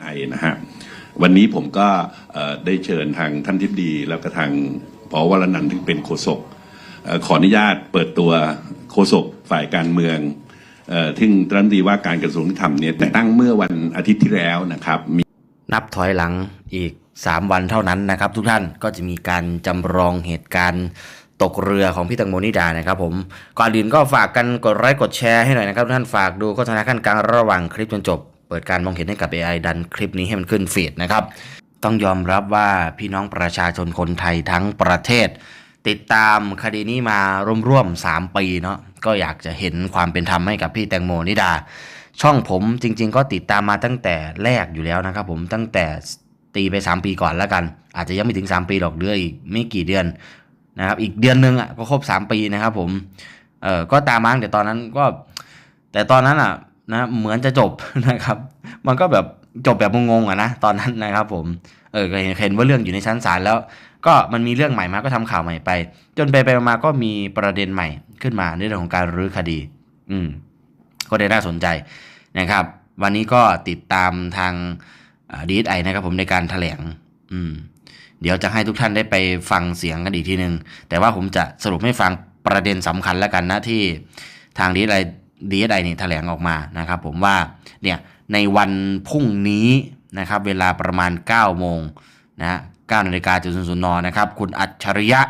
ไอนะฮะวันนี้ผมก็ได้เชิญทางท่านทิบดี แล้วก็ทางพอวรนันท์ที่เป็นโฆษกอขออนุญาตเปิดตัวโฆษกฝ่ายการเมืองเอ่อที่รัฐมนตรีว่าการกระทรวงยุติธรรมเนี่ยแต่ตั้งเมื่อวันอาทิตย์ที่แล้วนะครับมีนับถอยหลังอีก 3 วันเท่านั้นนะครับ ทุกท่านก็จะมีการจำลองเหตุการณ์ตกเรือของพี่ตังโมนิดานะครับผมก่อนอื่นก็ฝากกันกดไลค์กดแชร์ให้หน่อยนะครับทุกท่านฝากดูโฆษณาขั้นกลางระหว่างคลิปจนจบ เปิดการมองเห็นให้กับ AI ดันคลิปนี้ให้มันขึ้นฟีดนะครับ ต้องยอมรับว่าพี่น้องประชาชนคนไทยทั้งประเทศ ติดตามคดีนี้มาร่วมๆ 3 ปีเนาะก็อยากจะเห็นความเป็นธรรมให้กับพี่แตงโมนิดา ช่องผมจริง ๆ ก็ติดตามมาตั้งแต่แรกอยู่แล้วนะครับผมตั้งแต่ตีไป 3 ปีก่อนแล้วกัน อาจจะยังไม่ถึง 3 ปีหรอกเดือนอีกไม่กี่เดือนนะครับอีกเดือนหนึงอะก็ครบ 3 ปีนะครับผมเออก็ตามมาแต่ตอนนั้นก็แต่ตอนนั้นอะ นะเหมือนจะจบนะครับ มันก็แบบจบแบบงงๆอะนะตอนนั้นนะครับผมเออเห็นว่าเรื่องอยู่ในชั้นศาลแล้ว ก็มันมีเรื่องใหม่มาก็ทำข่าวใหม่ไป จนไปไปมาก็มีประเด็นใหม่ขึ้นมาในเรื่องของการรื้อคดี อืมก็ได้น่าสนใจนะครับ วันนี้ก็ติดตามทางดีไอนะครับผมในการแถลง อืม เดี๋ยวจะให้ทุกท่านได้ไปฟังเสียงกันอีกทีหนึ่งแต่ว่าผมจะสรุปให้ฟังประเด็นสำคัญแล้วกันนะที่ทางดีไอ ดีไอนี่ยแถลงออกมานะครับ ผมว่าเนี่ยในวันพรุ่งนี้นะครับ เวลาประมาณ 9 โมงนะ9นาฬิกาจุดศูนย์นนะครับ คุณอัจฉริยะ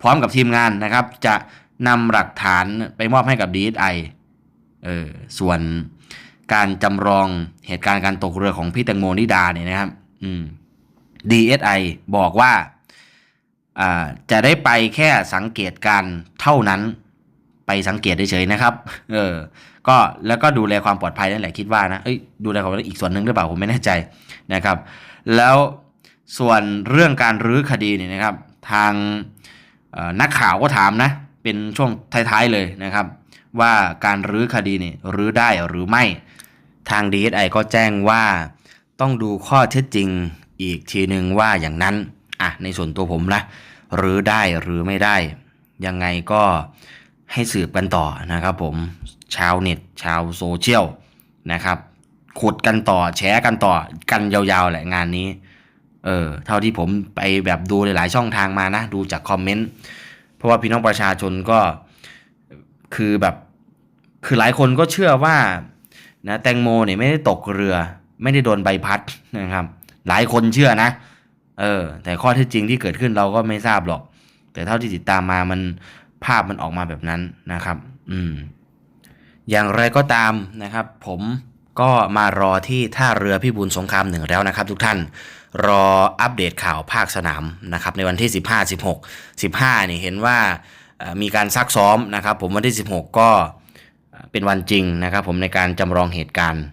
พร้อมกับทีมงานนะครับ จะนำหลักฐานไปมอบให้กับดีไอเออส่วนการจำลองเหตุการณ์การตกเรือของพี่แตงโมนิดาเนี่ยนะครับ อืม DSI บอกว่าอ่าจะได้ไปแค่สังเกตการเท่านั้น ไปสังเกตเฉยๆนะครับ เออ ก็แล้วก็ดูแลความปลอดภัยนั่นแหละคิดว่านะ เอ้ย ดูแลความปลอดภัยอีกส่วนหนึ่งหรือเปล่าผมไม่แน่ใจนะครับ แล้วส่วนเรื่องการรื้อคดีเนี่ยนะครับ ทางออนักข่าวก็ถามนะ เป็นช่วงท้ายๆเลยนะครับ ว่าการรื้อคดีเนี่ยรื้อได้หรือไม่ ทาง DSI ก็แจ้งว่าต้องดูข้อเท็จจริงอีกทีหนึ่งว่าอย่างนั้น อะ ในส่วนตัวผมนะรื้อได้หรือไม่ได้ ยังไงก็ ให้สืบกันต่อนะครับผมชาวเน็ตชาวโซเชียลนะครับขุดกันต่อแชร์กันต่อกันยาวๆแหละงานนี้ เออเท่าที่ผมไปแบบดูหลายๆช่องทางมานะ ดูจากคอมเมนต์เพราะว่าพี่น้องประชาชนก็คือแบบคือหลายคนก็เชื่อว่านะแตงโมเนี่ยไม่ได้ตกเรือ ไม่ได้โดนใบพัดนะครับ หลายคนเชื่อนะ เออ แต่ข้อเท็จจริงที่เกิดขึ้นเราก็ไม่ทราบหรอก แต่เท่าที่ติดตามมามัน ภาพมันออกมาแบบนั้นนะครับ อืม อย่างไรก็ตามนะครับ ผมก็มารอที่ท่าเรือพิบูลสงครามหนึ่งแล้วนะครับ ทุกท่านรออัปเดตข่าวภาคสนามนะครับ ในวันที่ 15 16 15นี่เห็นว่ามีการซักซ้อมนะครับ ผมวันที่ 16 ก็เป็นวันจริงนะครับ ผมในการจำลองเหตุการณ์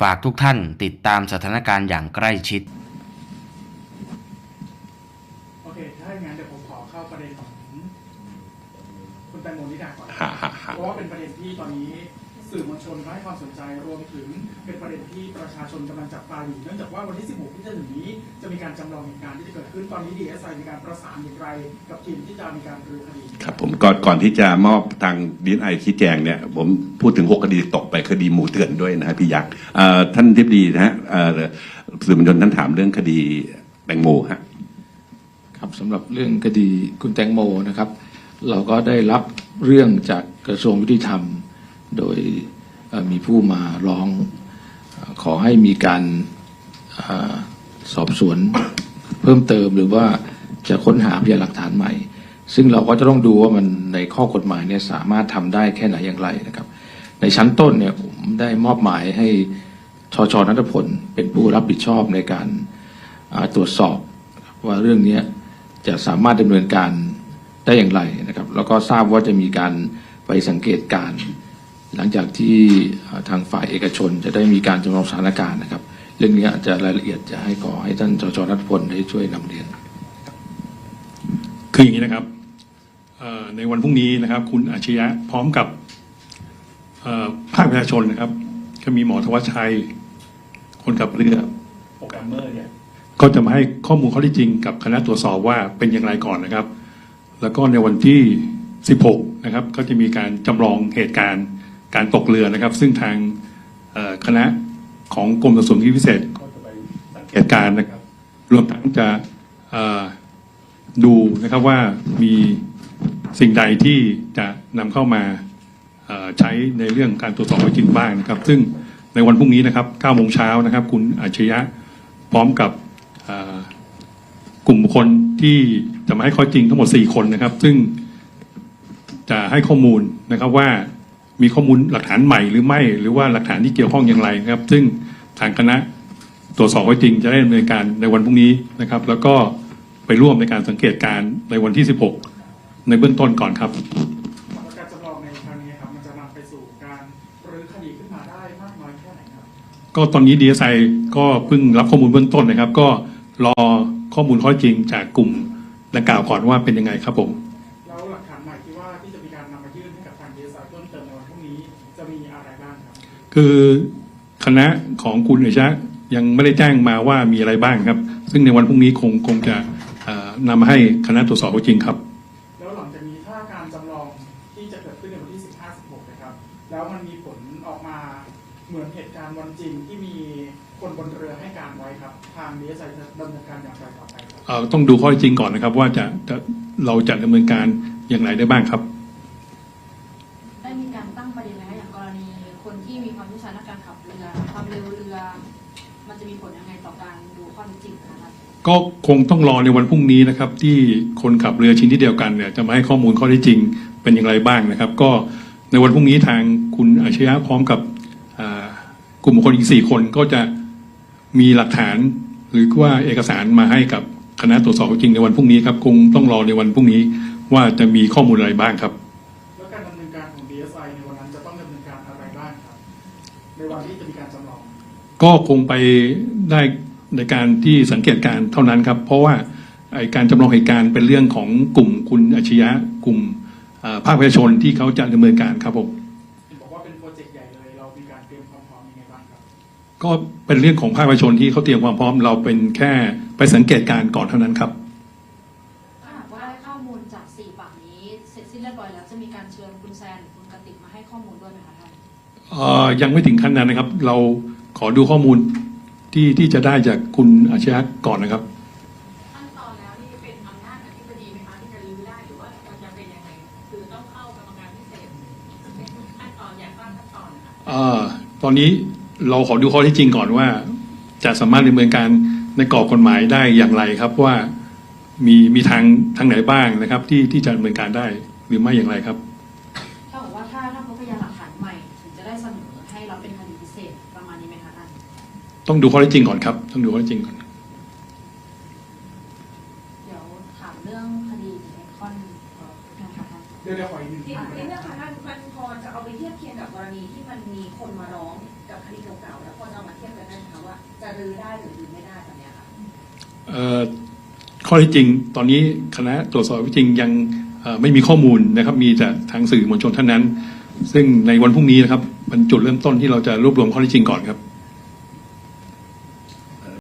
ฝากทุกท่านติดตามสถานการณ์อย่างใกล้ชิด โอเค ถ้าอย่างนั้นเดี๋ยวผมขอเข้าประเด็นของคุณแตงโมนิดาก่อน ฮะฮะฮะเพราะว่าเป็นประเด็นที่ตอนนี้สื่อมวลชนก็ให้ความสนใจรวมถึงเป็นประเด็นที่ประชาชนกำลังจับตาอยู่เนื่องจากว่าวันที่ 16 ที่จะถึงนี้จะมีการจำลองเหตุการณ์ที่จะเกิดขึ้นตอนนี้ DSI มีการประสานอย่างไร กับทีมที่จะมีการรื้อคดีครับผมก่อนก่อนที่จะมอบทางดีไอชี้แจงเนี่ยผมพูดถึงหกคดีตกไปคดีหมู่เถื่อนด้วยนะฮะพี่ยักษ์เอ่อท่านทิบดีนะฮะเอ่อสื่อมวลชนท่านถามเรื่องคดีแตงโมฮะครับสำหรับเรื่องคดีคุณแตงโมนะครับ เราก็ได้รับเรื่องจากกระทรวงยุติธรรม โดยมีผู้มาร้องขอให้มีการอสอบสวนเพิ่มเติมหรือว่าจะค้นหาพยานหลักฐานใหม่ ซึ่งเราก็จะต้องดูว่ามันในข้อกฎหมายเนี่ยสามารถทำได้แค่ไหนอย่างไรนะครับ ในชั้นต้นเนี่ยผมได้มอบหมายให้ชชนัทพลเป็นผู้รับผิดชอบในการตรวจสอบว่าเรื่องนี้จะสามารถดำเนินการ ได้อย่างไรนะครับ แล้วก็ทราบว่าจะมีการไปสังเกตการณ์หลังจากที่เอ่อทางฝ่ายเอกชนจะได้มีการจำลองสถานการณ์นะครับ เรื่องนี้อาจจะรายละเอียดจะให้ขอให้ท่านจจรัตพลได้ช่วยนำเรียน คืออย่างนี้นะครับเอ่อในวันพรุ่งนี้นะครับ คุณอาชยะพร้อมกับเอ่อภาคประชาชนนะครับ ก็มีหมอธวัชชัย คนขับเรือโปรแกรมเมอร์เนี่ยก็จะมาให้ข้อมูลข้อเที่จริงกับคณะตรวจสอบว่าเป็นอย่างไรก่อนนะครับ แล้วก็ในวันที่ 16 นะครับ ก็จะมีการจำลองเหตุการณ์การตกเรือนะครับ ซึ่งทางคณะของกรมตรสอบที่พิเศษก็จะไปเหตุการณ์นะครับ รวมทั้งจะดูนะครับว่ามีสิ่งใดที่จะนำเข้ามาใช้ในเรื่องการตรวจสอบข้อจริงบ้างนะครับ ซึ่งในวันพรุ่งนี้นะครับ9โมงเช้านะครับ คุณอาชญะพร้อมกับกลุ่มคคลที่ จะมาให้ข้อเท็จจริงทั้งหมด 4 คนนะครับ ซึ่งจะให้ข้อมูลนะครับว่ามีข้อมูลหลักฐานใหม่หรือไม่ หรือว่าหลักฐานที่เกี่ยวข้องอย่างไรนะครับ ซึ่งทางคณะตรวจสอบข้อเท็จจริงจะได้ดำเนินการในวันพรุ่งนี้นะครับ แล้วก็ไปร่วมในการสังเกตการณ์ในวันที่ 16 ในเบื้องต้นก่อนครับแล้วการจำลองในครั้งนี้ครับมันจะนำไปสู่การรื้อคดีขึ้นมาได้มากน้อยแค่ไหนครับ ก็ตอนนี้ดีเอสไอก็เพิ่งรับข้อมูลเบื้องต้นนะครับ ก็รอข้อมูลข้อเท็จจริงจากกลุ่ม ดังกล่าวก่อนว่าเป็นยังไงครับผมแล้วหลักฐานใหม่ที่ว่าที่จะมีการนำมายื่นให้กับทาง DSI เพิ่มเติมในวันพรุ่งนี้จะมีอะไรบ้างครับคือคณะของคุณเอชะยังไม่ได้แจ้งมาว่ามีอะไรบ้างครับ ซึ่งในวันพรุ่งนี้คงคงจะนำมาให้คณะตรวจสอบข้อจริงครับ แล้วหลังจากนี้ถ้าการจำลองที่จะเกิดขึ้นในวันที่ 15 16 นะครับ แล้วมันมีผลออกมา เหมือนเหตุการณ์วันจริงที่มีคนบนเรือให้การไว้ครับ ทาง DSI จะดำเนินการอย่างไรต่อไปครับ เอ่อต้องดูข้อเท็จจริงก่อนนะครับ ว่าจะจะเราจะดำเนินการอย่างไรได้บ้างครับ ได้มีการตั้งประเด็นไหมคะอย่างกรณีคนที่มีความเชี่ยวชาญในการขับเรือ ความเร็วเรือ มันจะมีผลยังไงต่อการดูข้อเท็จจริงนะคะก็คงต้องรอในวันพรุ่งนี้นะครับ ที่คนขับเรือชิ้นที่เดียวกันเนี่ยจะมาให้ข้อมูลข้อเท็จจริงเป็นอย่างไรบ้างนะครับ ก็ในวันพรุ่งนี้ทางคุณอาชญะพร้อมกับอ่า กลุ่มบุคคลอีกสี่คนก็จะมีหลักฐานหรือว่าเอกสารมาให้กับคณะตรวจสอบข้อเท็จจริงในวันพรุ่งนี้ครับคงต้องรอในวันพรุ่งนี้ว่าจะมีข้อมูลอะไรบ้างครับ แล้วการดำเนินการของ DSI ในวันนั้นจะต้องดำเนินการอะไรบ้างครับ ในวันที่จะมีการจำลอง ก็คงไปได้ในการที่สังเกตการณ์เท่านั้นครับ เพราะว่าไอ้การจำลองเหตุการณ์เป็นเรื่องของกลุ่มคุณอาชญะกลุ่มเอ่อภาคประชาชนที่เขาจะดำเนินการครับผม มีการเตรียมความพร้อมยังไงบ้างครับ ก็เป็นเรื่องของภาคประชาชนที่เขาเตรียมความพร้อมเราเป็นแค่ไปสังเกตการณ์ก่อนเท่านั้นครับ ถ้าหากว่าได้ข้อมูลจากสี่ปากนี้เสร็จสิ้นเรียบร้อยแล้วจะมีการเชิญคุณแซนหรือคุณกติกมาให้ข้อมูลด้วยไหมคะท่าน เอ่อยังไม่ถึงขั้นนั้นนะครับ เราขอดูข้อมูลที่ที่จะได้จากคุณอาชญะก่อนนะครับ ตอนนี้เราขอดูข้อเที่จริงก่อนว่า จะสามารถดำเนินการในกรอบกฎหมายได้อย่างไรครับว่ามีมีทางทางไหนบ้างนะครับ ที่ที่จะดำเนินการได้หรือไม่อย่างไรครับถ้าบอกว่าถ้าถ้าพบพยานหลักฐานใหม่ถึงจะได้เสนอให้เราเป็นคดีพิเศษประมาณนี้ไหมคะท่านต้องดูข้อเที่จริงก่อนครับ ต้องดูข้อเท็จจริงก่อน เดี๋ยวถามเรื่องคดีไอคอนเอ่อนะคะท่าน เดี๋ยวเดี๋ยวขออีกหนึ่งที่คำถามในเรื่อง ณีที่มันมีคนมาร้องกับคดีเก่าๆแล้วคนเอามาเทียบกันได้ไหมคะว่าจะรื้อได้หรือรื้อไม่ได้แบบเนี้ยค่ะเอ่อข้อที่จริงตอนนี้คณะตรวจสอบข้อเท็จจริงยังไม่มีข้อมูลนะครับ มีแต่ทางสื่อมวลชนเท่านั้น ซึ่งในวันพรุ่งนี้นะครับเป็นจุดเริ่มต้นที่เราจะรวบรวมข้อที่จริงก่อนครับ